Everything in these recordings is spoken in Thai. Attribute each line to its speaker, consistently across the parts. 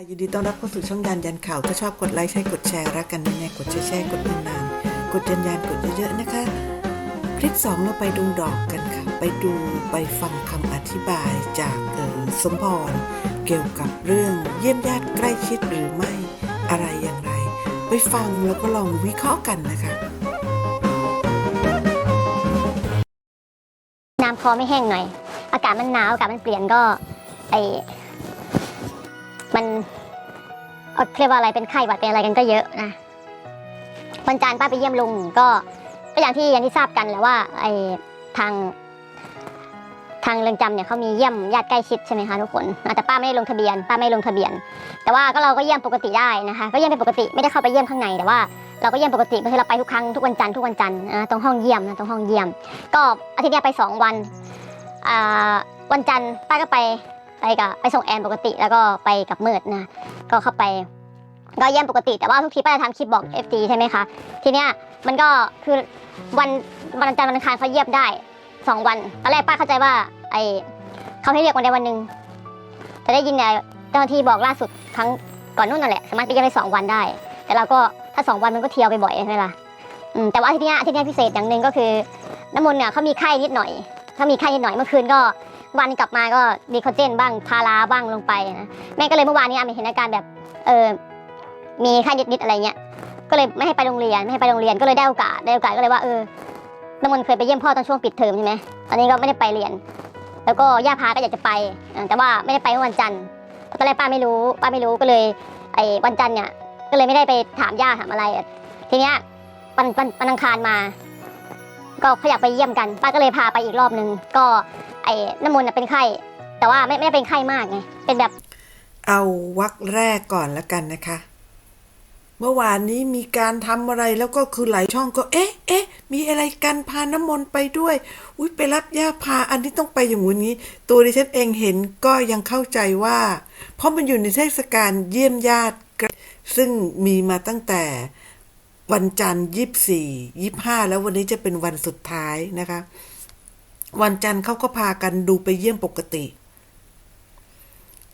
Speaker 1: ค่ะยินดีต้อนรับเข้าสู่ช่องยันยันข่าว ถ้าชอบกดไลค์ใช้กดแชร์รักกันแน่ๆกดแชร์แชร์กดนานๆกดยันยันกดเยอะๆนะคะ คลิปสองเราไปดูดอกกันค่ะ ไปดูไปฟังคำอธิบายจากเออสมพรเกี่ยวกับเรื่องเยี่ยมญาติใกล้ชิดหรือไม่อะไรอย่างไร ไปฟังแล้วก็ลองวิเคราะห์กันนะคะ
Speaker 2: น้ำคอไม่แห้งหน่อย อากาศมันหนาวอากาศมันเปลี่ยนก็ไอ มันเอ่อเรียกว่าอะไรเป็นไข้หวัดเป็นอะไรกันก็เยอะนะวันจันทร์ป้าไปเยี่ยมลุงก็ก็อย่างที่อย่างที่ทราบกันแหล้วว่าไอทางทางเรือนจำเนี่ยเขามีเยี่ยมญาติใกล้ชิดใช่ไหมคะทุกคนอะแต่ป้าไม่ได้ลงทะเบียน ป้าไม่ลงทะเบียน แต่ว่าก็เราก็เยี่ยมปกติได้นะคะ ก็เยี่ยมเป็นปกติไม่ได้เข้าไปเยี่ยมข้างในแต่ว่า เราก็เยี่ยมปกติก็คือเราไปทุกครั้งทุกวันจันทร์ทุกวันจันทร์ตรงห้องเยี่ยมนะตรงห้องเยี่ยม ก็อาทิตย์นี้ไปสองวันวันจันทร์ป้าก็ไป ไปกับไปส่งแอนปกติแล้วก็ไปกับเมิดนะ ก็เข้าไปก็เยี่ยมปกติแต่ว่าทุกทีป้าจะทำคลิปบอก FT ใช่ไหมคะทีเนี้ยมันก็คือวันวันจันทร์วันอังคารเขาเยี่ยมได้สองวันตอนแรกป้าเข้าใจว่าไอเขาให้เรียกวันใดวันหนึ่งแต่ได้ยินเนี่ยเจ้าหน้าที่บอกล่าสุดครั้งก่อนนู่นนั่นแหละสามารถไปเยี่ยมได้สองวันได้ แต่เราก็ถ้าสองวันมันก็เที่ยวไปบ่อยใช่ไหมล่ะอืมแต่ว่าทีเนี้ยทีเนี้ยพิเศษอย่างหนึ่งก็คือน้ำมนต์เนี่ยเขามีไข้นิดหน่อยถ้ามีไข้นิดหน่อยเมื่อคืนก็ วันกลับมาก็ดีคอเจนบ้างพาราบ้างลงไปนะแม่ก็เลยเมื่อวานนี้อาเห็นอาการแบบเออมีไข้นิดๆอะไรเงี้ยก็เลยไม่ให้ไปโรงเรียนไม่ให้ไปโรงเรียนก็เลยได้โอกาสได้โอกาสก็เลยว่าเออน้ำมนต์เคยไปเยี่ยมพ่อตอนช่วงปิดเทอมใช่ไหมตอนนี้ก็ไม่ได้ไปเรียน แล้วก็ย่าพาก็อยากจะไป แต่ว่าไม่ได้ไปเมื่อวันจันทร์ตอนแรกป้าไม่รู้ป้าไม่รู้ก็เลยไอ้วันจันทร์เนี่ยก็เลยไม่ได้ไปถามย่าถามอะไร ทีเนี้ยวันวันวันอังคารมา ก็เขาอยากไปเยี่ยมกัน ป้าก็เลยพาไปอีกรอบหนึ่งก็ ไอ้น้ำมนต์เป็นไข้ แต่ว่าไม่ไม่ได้เป็นไข้มากไงเป็นแบบ
Speaker 1: เอาวักแรกก่อนละกันนะคะ เมื่อวานนี้มีการทำอะไรแล้วก็คือหลายช่องก็ เอ๊ะเอ๊ะมีอะไรกันพาน้ำมนต์ไปด้วย อุ้ยไปรับยาพาอันนี้ต้องไปอย่างงู้นนี้ ตัวดิฉันเองเห็นก็ยังเข้าใจว่า เพราะมันอยู่ในเทศกาลเยี่ยมญาติ ซึ่งมีมาตั้งแต่วันจันทร์ยี่สี่ยี่ห้าแล้ววันนี้จะเป็นวันสุดท้ายนะคะ วันจันทร์เขาก็พากันดูไปเยี่ยมปกติ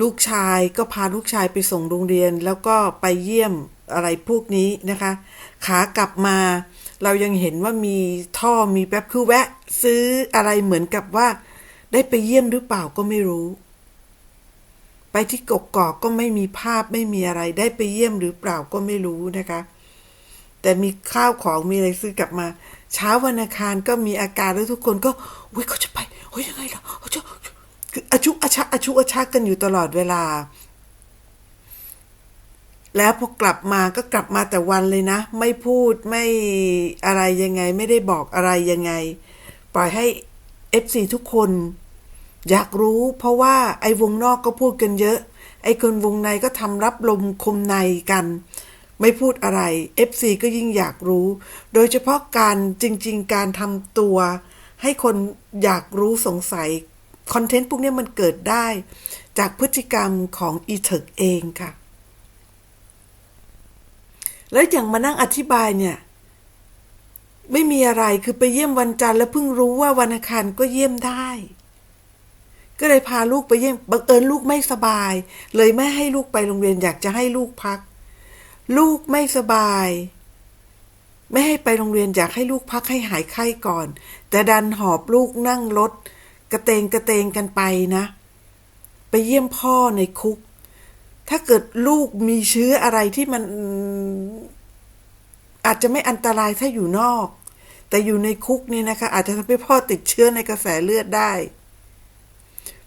Speaker 1: ลูกชายก็พาลูกชายไปส่งโรงเรียน แล้วก็ไปเยี่ยมอะไรพวกนี้นะคะ ขากลับมาเรายังเห็นว่ามีท่อมีแป๊บคือแวะ ซื้ออะไรเหมือนกับว่า ได้ไปเยี่ยมหรือเปล่าก็ไม่รู้ ไปที่กกอกก็ไม่มีภาพไม่มีอะไร ได้ไปเยี่ยมหรือเปล่าก็ไม่รู้นะคะ แต่มีข้าวของมีอะไรซื้อกลับมา เช้าวันอังคารก็มีอาการแล้วทุกคนก็อุ้ยเขาจะไปเฮ้ยยังไงล่ะเขาจะคืออาชุอาชักอาชุอาชักกันอยู่ตลอดเวลา แล้วพอกลับมาก็กลับมาแต่วันเลยนะ ไม่พูดไม่อะไรยังไง ไม่ได้บอกอะไรยังไง ปล่อยให้เอฟซีทุกคน อยากรู้เพราะว่าไอ้วงนอกก็พูดกันเยอะ ไอ้คนวงในก็ทำรับลมคมในกัน ไม่พูดอะไร FC ก็ยิ่งอยากรู้ โดยเฉพาะการจริง ๆ การทำตัว ให้คนอยากรู้สงสัย คอนเทนต์พวกนี้มันเกิดได้ จากพฤติกรรมของอีเถิกเองค่ะ แล้วอย่างมานั่งอธิบายเนี่ย ไม่มีอะไรคือไปเยี่ยมวันจันทร์แล้วเพิ่งรู้ว่าวันอังคารก็เยี่ยมได้ก็เลยพาลูกไปเยี่ยมบังเอิญลูกไม่สบาย เลยไม่ให้ลูกไปโรงเรียนอยากจะให้ลูกพัก ลูกไม่สบาย ไม่ให้ไปโรงเรียนอยากให้ลูกพักให้หายไข้ก่อน แต่ดันหอบลูกนั่งรถกระเตงกระเตงกันไปนะ ไปเยี่ยมพ่อในคุก ถ้าเกิดลูกมีเชื้ออะไรที่มันอาจจะไม่อันตรายถ้าอยู่นอก แต่อยู่ในคุกนี่นะคะ อาจจะทำให้พ่อติดเชื้อในกระแสเลือดได้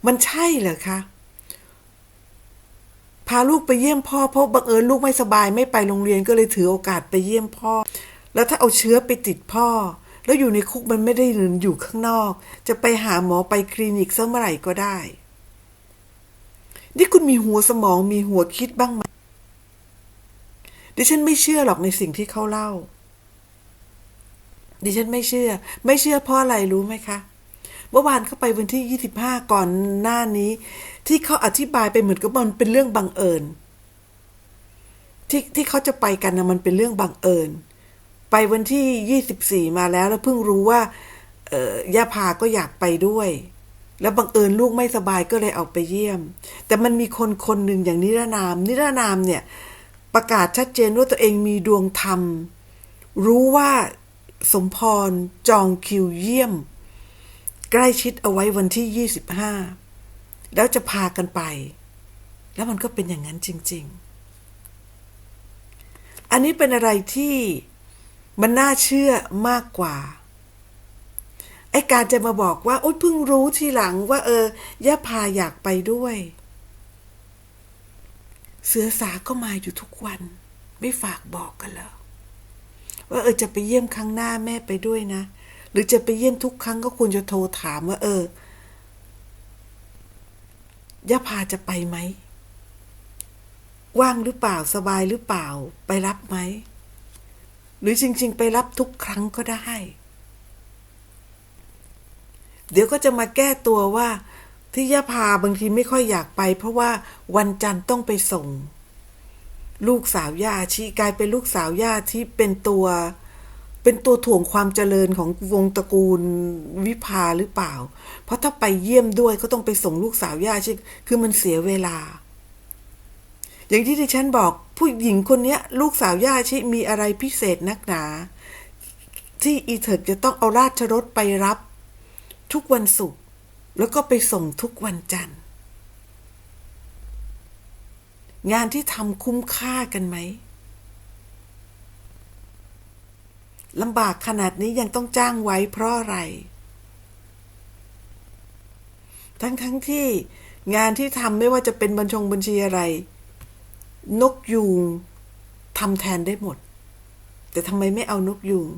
Speaker 1: มันใช่เหรอคะ พาลูกไปเยี่ยมพ่อเพราะบังเอิญลูกไม่สบายไม่ไปโรงเรียนก็เลยถือโอกาสไปเยี่ยมพ่อ แล้วถ้าเอาเชื้อไปติดพ่อ แล้วอยู่ในคุกมันไม่ได้อยู่ข้างนอก จะไปหาหมอไปคลินิกสักเมื่อไหร่ก็ได้ นี่คุณมีหัวสมองมีหัวคิดบ้างไหมดิฉันไม่เชื่อหรอกในสิ่งที่เขาเล่า ดิฉันไม่เชื่อ ไม่เชื่อเพราะอะไรรู้ไหมคะเมื่อวานเข้าไปวันที่ 25 ก่อนหน้านี้ ที่เขาอธิบายไปเหมือนกับมันเป็นเรื่องบังเอิญ ที่ที่เขาจะไปกันนะมันเป็นเรื่องบังเอิญ ไปวันที่ 24 มาแล้วแล้วเพิ่งรู้ว่า เออย่าพาก็อยากไปด้วย แล้วบังเอิญลูกไม่สบายก็เลยออกไปเยี่ยม แต่มันมีคนคนหนึ่งอย่างนิรนาม นิรนามเนี่ย ประกาศชัดเจนว่าตัวเองมีดวงธรรม รู้ว่าสมพรจองคิวเยี่ยม ใกล้ชิดเอาไว้วันที่ 25 แล้วจะพากันไป แล้วมันก็เป็นอย่างนั้นจริง ๆ อันนี้เป็นอะไรที่มันน่าเชื่อมากกว่าไอการจะมาบอกว่าโอ๊ยเพิ่งรู้ทีหลังว่า เออย่าพาอยากไปด้วย เสือสาก็มาอยู่ทุกวัน ไม่ฝากบอกกันเหรอว่าเออจะไปเยี่ยมครั้งหน้าแม่ไปด้วยนะ หรือจะไปเยี่ยมทุกครั้งก็ควรจะโทรถามว่า เออย่าพาจะไปไหม ว่างหรือเปล่าสบายหรือเปล่า ไปรับไหม หรือจริง ๆ ไปรับทุกครั้งก็ได้ เดี๋ยวก็จะมาแก้ตัวว่า ที่ย่าพาบางทีไม่ค่อยอยากไป เพราะว่าวันจันทร์ต้องไปส่ง ลูกสาวย่าชีกลายเป็นลูกสาวย่าที่เป็นตัว เป็นตัวถ่วงความเจริญของวงตระกูลวิภาหรือเปล่า เพราะถ้าไปเยี่ยมด้วยก็ต้องไปส่งลูกสาวย่าชีคือมันเสียเวลา อย่างที่ดิฉันบอกผู้หญิงคนนี้ลูกสาวย่าชิมีอะไรพิเศษนักหนา ที่อีเถิดจะต้องเอาราชรถไปรับ ทุกวันศุกร์แล้วก็ไปส่งทุกวันจันทร์ งานที่ทำคุ้มค่ากันไหม ลำบากขนาดนี้ยังต้องจ้างไว้เพราะอะไร ทั้งทั้งที่งานที่ทำไม่ว่าจะเป็นบัญชงบัญชีอะไร นกยูงทำแทนได้หมด แต่ทำไมไม่เอานกยูง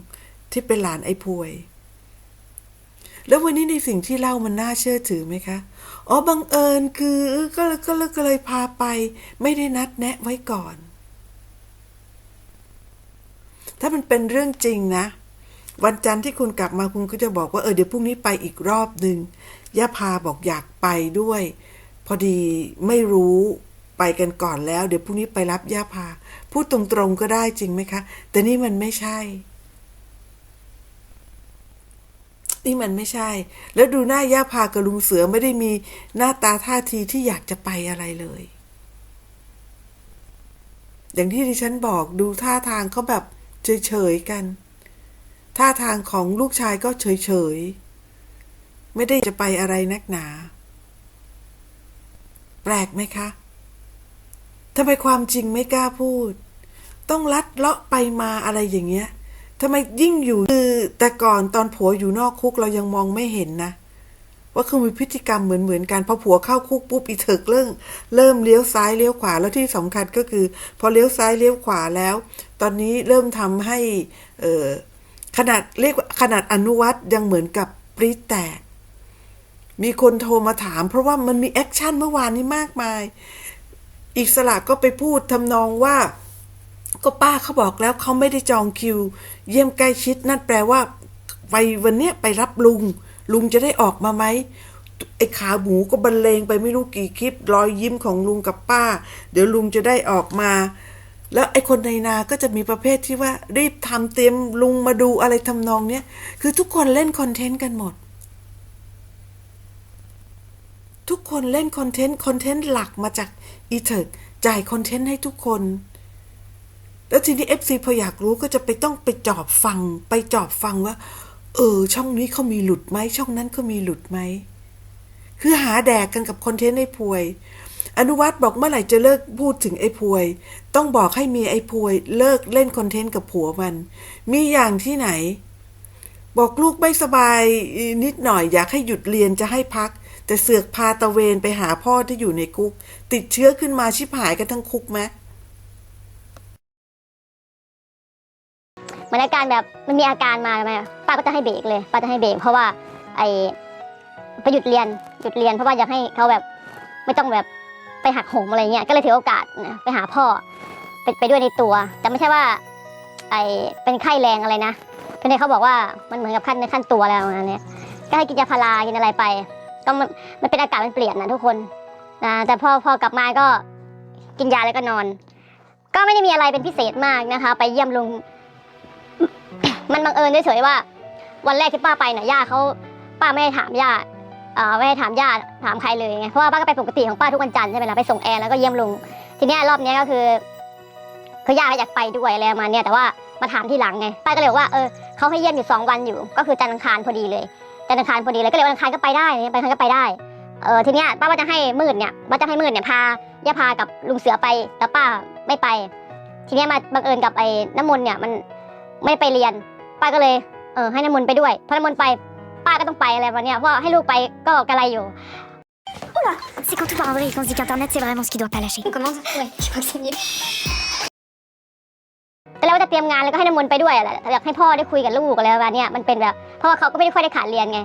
Speaker 1: ที่เป็นหลานไอ้พวย แล้ววันนี้ในสิ่งที่เล่ามันน่าเชื่อถือไหมคะ อ๋อบังเอิญคือก็เลยก็เลยก็เลยพาไป ไม่ได้นัดแนะไว้ก่อน ถ้ามันเป็นเรื่องจริงนะ วันจันทร์ที่คุณกลับมาคุณก็จะบอกว่าเออเดี๋ยวพรุ่งนี้ไปอีกรอบหนึ่งย่าพาบอกอยากไปด้วย พอดีไม่รู้ไปกันก่อนแล้ว เดี๋ยวพรุ่งนี้ไปรับย่าพา พูดตรงๆก็ได้จริงไหมคะ แต่นี่มันไม่ใช่ นี่มันไม่ใช่ แล้วดูหน้าย่าพากับลุงเสือไม่ได้มีหน้าตาท่าทีที่อยากจะไปอะไรเลย อย่างที่ดิฉันบอกดูท่าทางเขาแบบ เฉยๆกัน ท่าทางของลูกชายก็เฉยๆ ไม่ได้จะไปอะไรนักหนา แปลกไหมคะทำไมความจริงไม่กล้าพูด ต้องลัดเลาะไปมาอะไรอย่างเงี้ยทำไมยิ่งอยู่คือแต่ก่อนตอนผัวอยู่นอกคุกเรายังมองไม่เห็นนะ ว่าคือมีพฤติกรรมเหมือนเหมือนๆกันพอผัวเข้าคุกปุ๊บอีเถิกเริ่มเริ่มเลี้ยวซ้ายเลี้ยวขวาแล้วที่สำคัญก็คือ พอเลี้ยวซ้ายเลี้ยวขวาแล้ว ตอนนี้เริ่มทำให้เออขนาดเรียกขนาดอนุวัตยังเหมือนกับปรีดแตก มีคนโทรมาถาม เพราะว่ามันมีแอคชั่นเมื่อวานนี้มากมายอีสลากก็ไปพูดทำนองว่า ก็ป้าเขาบอกแล้วเขาไม่ได้จองคิว เยี่ยมใกล้ชิดนั่นแปลว่า ไปวันเนี้ยไปรับลุง ลุงจะได้ออกมาไหมไอ้ขาหมูก็บรรเลงไปไม่รู้กี่คลิป รอยยิ้มของลุงกับป้า เดี๋ยวลุงจะได้ออกมา แล้วไอ้คนในนาก็จะมีประเภทที่ว่า รีบทำเตรียมลุงมาดูอะไรทำนองเนี้ยคือทุกคนเล่นคอนเทนต์กันหมด ทุกคนเล่นคอนเทนต์คอนเทนต์หลักมาจากอีเถิกจ่ายคอนเทนต์ให้ทุกคน แล้วทีนี้เอฟซีพออยากรู้ก็จะไปต้องไปจอบฟัง ไปจอบฟังว่า เออ ช่องนี้เขามีหลุดไหมช่องนั้นเขามีหลุดไหมคือหาแดกกันกับคอนเทนต์ไอ้พวย อนุวัตบอกเมื่อไหร่จะเลิกพูดถึงไอ้พวย ต้องบอกให้มีไอ้พวย เลิกเล่นคอนเทนต์กับผัวมัน มีอย่างที่ไหน บอกลูกไม่สบายนิดหน่อยอยากให้หยุดเรียนจะให้พัก แต่เสือกพาตะเวนไปหาพ่อที่อยู่ในคุก ติดเชื้อขึ้นมาชิบหายกันทั้งคุกไหม
Speaker 2: มือนอาการแบบมันมีอาการมาไหมป้าก็จะให้เบรกเลยป้าจะให้เบรกเพราะว่าไอไปหยุดเรียนหยุดเรียนเพราะว่าอยากให้เขาแบบไม่ต้องแบบไปหักโหมอะไรเงี้ยก็เลยถือโอกาสไปหาพ่อไปไปด้วยในตัว แต่ไม่ใช่ว่า ไอเป็นไข้แรงอะไรนะเพียงแต่เขาบอกว่ามันเหมือนกับขั้นในขั้นตัวแล้วประมาณเนี้ยก็ให้กินยาพารากินอะไรไป ก็มันมันเป็นอากาศมันเปลี่ยนนะทุกคนนะแต่พอพอกลับมาก็กินยาแล้วก็นอน ก็ไม่ได้มีอะไรเป็นพิเศษมากนะคะ ไปเยี่ยมลุง มันบังเอิญเฉยๆว่า วันแรกที่ป้าไปเนี่ยย่าเขาป้าไม่ได้ถามย่าเอ่อไม่ได้ถามญาติถามใครเลยไงเพราะว่าป้าก็ไปปกติของป้าทุกวันจันทร์ใช่ไหมล่ะไปส่งแอร์แล้วก็เยี่ยมลุงทีเนี้ยรอบเนี้ยก็คือคือย่าอยากไปด้วยอะไรประมาณเนี้ยแต่ว่ามาถามที่หลังไงป้าก็เลยบอกว่าเออเขาให้เยี่ยมอยู่สองวันอยู่ ก็คือจันทร์อังคารพอดีเลยจันทร์อังคารพอดีเลยก็เลยวันอังคารก็ไปได้ไปอังคารก็ไปได้เออทีเนี้ยป้าว่าจะให้มืดเนี่ยว่าจะให้มืดเนี่ยพาย่าพากับลุงเสือไปแต่ป้าไม่ไป ทีเนี้ยมาบังเอิญกับไอ้น้ำมนต์เนี่ยมันไม่ไปเรียน ป้าก็เลยเออให้น้ำมนต์ไปด้วยพอน้ำมนต์ไปป้าก็ต้องไปอะไรประมาณเนี้ยเพราะว่าให้ลูกไปก็กระไรอยู่
Speaker 3: C'est quand tout part en vrille qu'on se dit qu'Internet c'est vraiment ce qui doit pas lâcher.
Speaker 2: On commence Ouais, je crois que c'est mieux. แต่แล้วว่าจะเตรียมงานแล้วก็ให้น้ำมนต์ไปด้วยแหละอยากให้พ่อได้คุยกับลูกอะไรประมาณเนี้ยมันเป็นแบบเพราะว่าเขาก็ไม่ได้ค่อยได้ขาดเรียนไง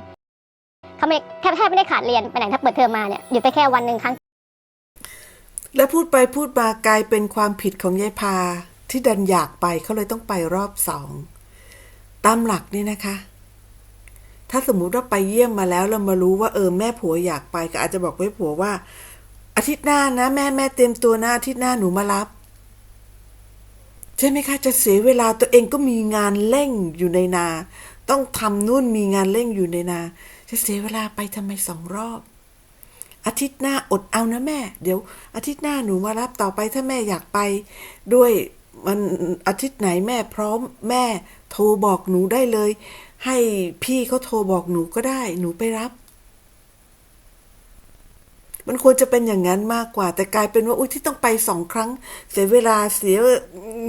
Speaker 2: เขาไม่แทบแทบไม่ได้ขาดเรียนไปไหนถ้าเปิดเทอมมาเนี่ยหยุดไปแค่วันหนึ่งครั้ง
Speaker 1: และพูดไปพูดมากลายเป็นความผิดของยายพา ที่ดันอยากไปเขาเลยต้องไปรอบสอง ตามหลักนี่นะคะ ถ้าสมมุติว่าไปเยี่ยมมาแล้วเรามารู้ว่าเออแม่ผัวอยากไปก็อาจจะบอกไว้ผัวว่า อาทิตย์หน้านะ แม่แม่เตรียมตัวนะอาทิตย์หน้าหนูมารับ ใช่ไหมคะ จะเสียเวลาตัวเองก็มีงานเร่งอยู่ในนา ต้องทำนู่นมีงานเร่งอยู่ในนา จะเสียเวลาไปทำไมสองรอบอาทิตย์หน้าอดเอานะแม่ เดี๋ยว อาทิตย์หน้าหนูมารับต่อไปถ้าแม่อยากไป ด้วยมันอาทิตย์ไหนแม่พร้อมแม่ โทรบอกหนูได้เลย ให้พี่เขาโทรบอกหนูก็ได้ หนูไปรับ มันควรจะเป็นอย่างนั้นมากกว่า แต่กลายเป็นว่าอุ้ยที่ต้องไปสองครั้ง เสียเวลาเสีย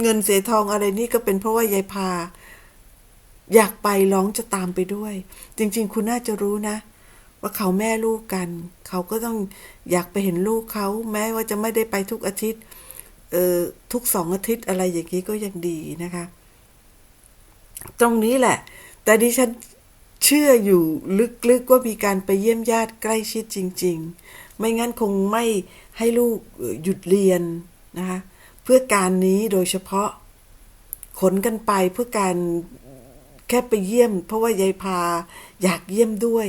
Speaker 1: เงินเสียทองอะไรนี่ก็เป็นเพราะว่ายายพา อยากไปร้องจะตามไปด้วย จริง ๆ คุณน่าจะรู้นะว่าเขาแม่ลูกกัน เขาก็ต้องอยากไปเห็นลูกเขาแม้ว่าจะไม่ได้ไปทุกอาทิตย์ เออทุกสองอาทิตย์อะไรอย่างนี้ก็ยังดีนะคะ ตรงนี้แหละ แต่ดิฉันเชื่ออยู่ลึกๆว่ามีการไปเยี่ยมญาติใกล้ชิดจริง ๆ ไม่งั้นคงไม่ให้ลูกหยุดเรียนนะคะเพื่อการนี้โดยเฉพาะขนกันไปเพื่อการแค่ไปเยี่ยม เพราะว่ายายพาอยากเยี่ยมด้วย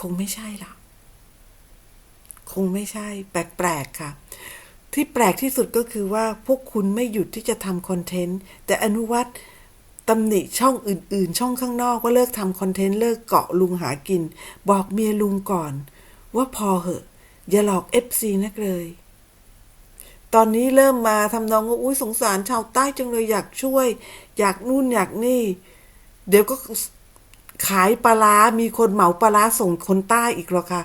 Speaker 1: คงไม่ใช่ละคงไม่ใช่ แปลกๆค่ะ ที่แปลกที่สุดก็คือว่าพวกคุณไม่หยุดที่จะทำคอนเทนต์ แต่อนุวัตร ตำหนิช่องอื่นๆ ช่องข้างนอกว่าเลิกทำคอนเทนต์เลิกเกาะลุงหากิน บอกเมียลุงก่อน ว่าพอเหอะ อย่าหลอกเอฟซีนักเลย ตอนนี้เริ่มมาทำนองว่าอุ้ยสงสารชาวใต้จังเลยอยากช่วย อยากนู่นอยากนี่ เดี๋ยวก็ขายปลาร้ามีคนเหมาปลาร้าส่งคนใต้อีกหรอคะ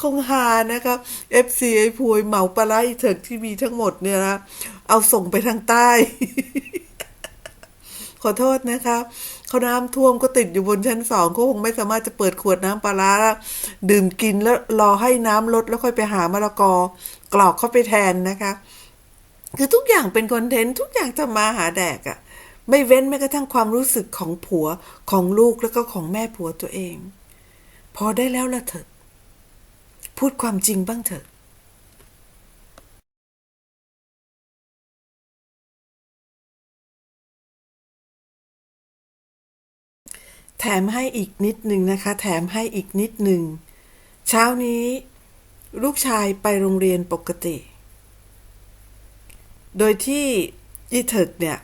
Speaker 1: คงหานะครับ FC ไอ้พวยเหมาปลาไหลเถิกที่มีทั้งหมดเนี่ยนะ เอาส่งไปทางใต้ ขอโทษนะครับเขาน้ำท่วมก็ติดอยู่บนชั้นสองเขาคงไม่สามารถจะเปิดขวดน้ำปลาร้าดื่มกินแล้วรอให้น้ำลดแล้วค่อยไปหามะละกอกรอกเข้าไปแทนนะคะ คือทุกอย่างเป็นคอนเทนต์ทุกอย่างจะมาหาแดกอะไม่เว้นแม้กระทั่งความรู้สึกของผัวของลูกแล้วก็ของแม่ผัวตัวเอง พอได้แล้วละเถอะ พูดความจริงบ้างเถอะ แถมให้อีกนิดหนึ่งนะคะ แถมให้อีกนิดหนึ่ง เช้านี้ ลูกชายไปโรงเรียนปกติ โดยที่อีเถิกเนี่ย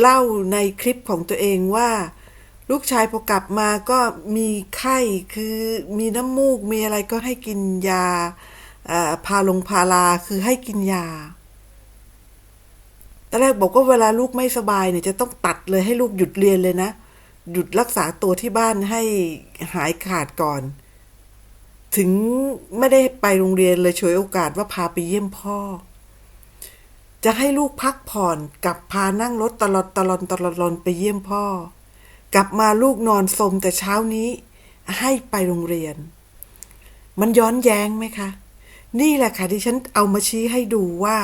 Speaker 1: เล่าในคลิปของตัวเองว่า ลูกชายพอกลับมาก็มีไข้คือมีน้ำมูกมีอะไรก็ให้กินยาพาลงพาราคือให้กินยาตอนแรกบอกว่าเวลาลูกไม่สบายเนี่ยจะต้องตัดเลยให้ลูกหยุดเรียนเลยนะ หยุดรักษาตัวที่บ้านให้หายขาดก่อน ถึงไม่ได้ไปโรงเรียนเลยฉวยโอกาสว่าพาไปเยี่ยมพ่อ จะให้ลูกพักผ่อนกับพานั่งรถตลอดตลอดตลอดลอดไปเยี่ยมพ่อ กลับมาลูกนอนสมแต่เช้านี้ ให้ไปโรงเรียน มันย้อนแย้งไหมคะ นี่แหละค่ะที่ฉันเอามาชี้ให้ดูว่า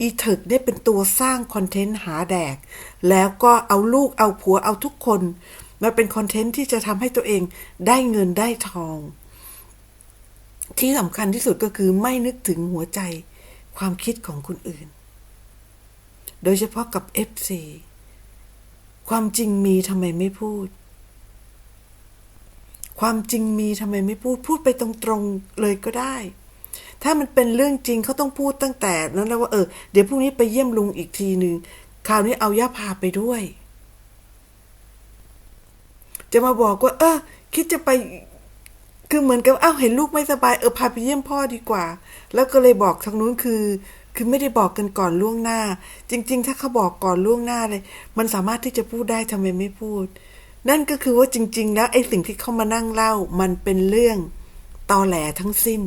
Speaker 1: อีเถิกได้เป็นตัวสร้างคอนเทนต์หาแดก แล้วก็เอาลูกเอาผัวเอาทุกคน มาเป็นคอนเทนต์ที่จะทำให้ตัวเองได้เงินได้ทอง ที่สำคัญที่สุดก็คือไม่นึกถึงหัวใจความคิดของคนอื่น โดยเฉพาะกับ FC ความจริงมีทำไมไม่พูด ความจริงมีทำไมไม่พูด พูดไปตรงๆเลยก็ได้ ถ้ามันเป็นเรื่องจริงเขาต้องพูดตั้งแต่นั้นแล้วว่าเออเดี๋ยวพรุ่งนี้ไปเยี่ยมลุงอีกทีหนึ่งคราวนี้เอาย่าพาไปด้วย จะมาบอกว่า เออ คิดจะไป คือเหมือนกับอ้าวเห็นลูกไม่สบายเออพาไปเยี่ยมพ่อดีกว่า แล้วก็เลยบอกทางนู้นคือ คือไม่ได้บอกกันก่อนล่วงหน้า จริง ๆ ถ้าเขาบอกก่อนล่วงหน้าเลย มันสามารถที่จะพูดได้ทำไมไม่พูด นั่นก็คือว่าจริง ๆ แล้วไอ้สิ่งที่เขามานั่งเล่า มันเป็นเรื่องตอแหลทั้งสิ้น